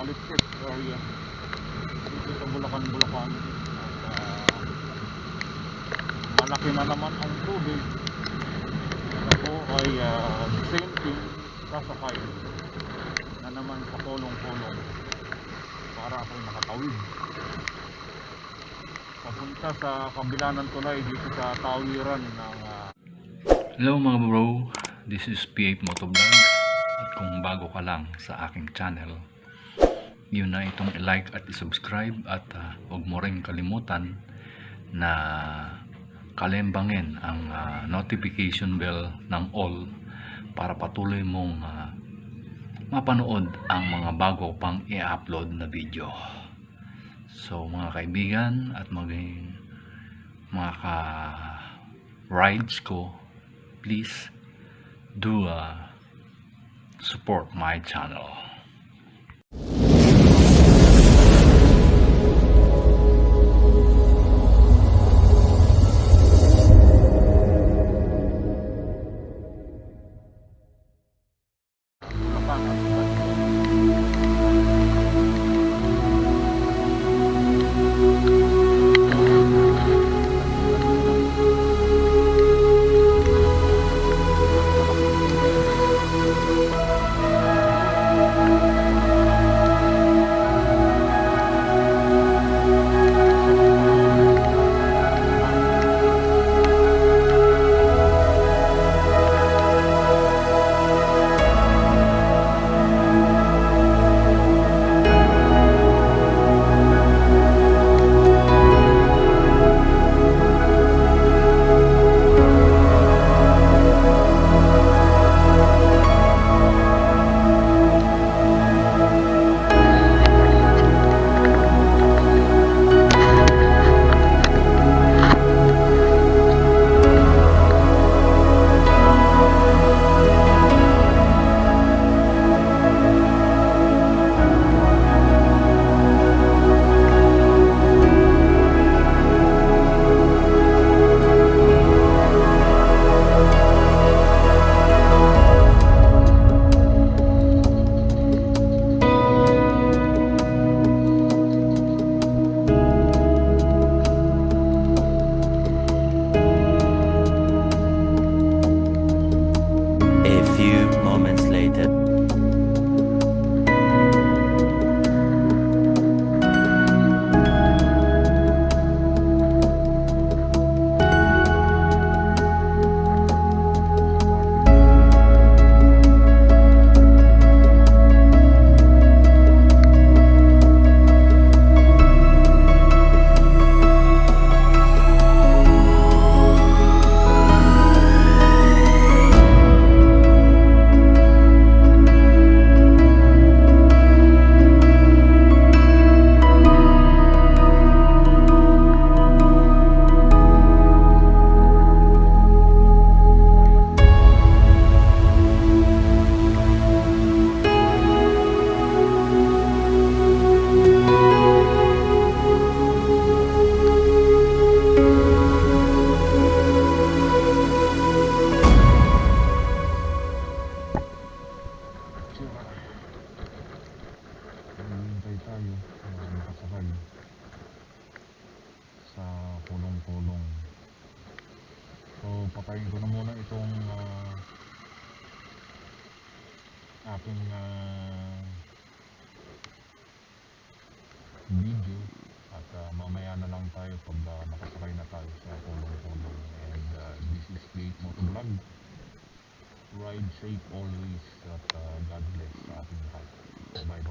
Kalitpit area. Dito sa Bulacan, Bulacan. At ah, malaki na naman ang tubig. Ako ay ah, the same thing sasakay na naman sa kolong-kolong para ako'y nakatawid papunta sa kabila ng tulay dito sa tawiran ng ah, Hello mga bro, this is P8 Motovlog. At kung bago ka lang sa aking channel, yun na itong i-like at i-subscribe at ah, huwag mo rin kalimutan na kalembangin ang ah, notification bell ng all para patuloy mong ah, mapanood ang mga bago pang i-upload na video. So mga kaibigan at maging mga ka-rides ko, please do uh, support my channel. Tayo na sa kulong-kulong. So, patayin ko na muna itong ah, aking ah, video at ah, mamaya na lang tayo pag ah, nakasakay na tayo sa kulong-kulong. And ah, this is Great Motovlog. Ride safe always uh, God bless. Bye-bye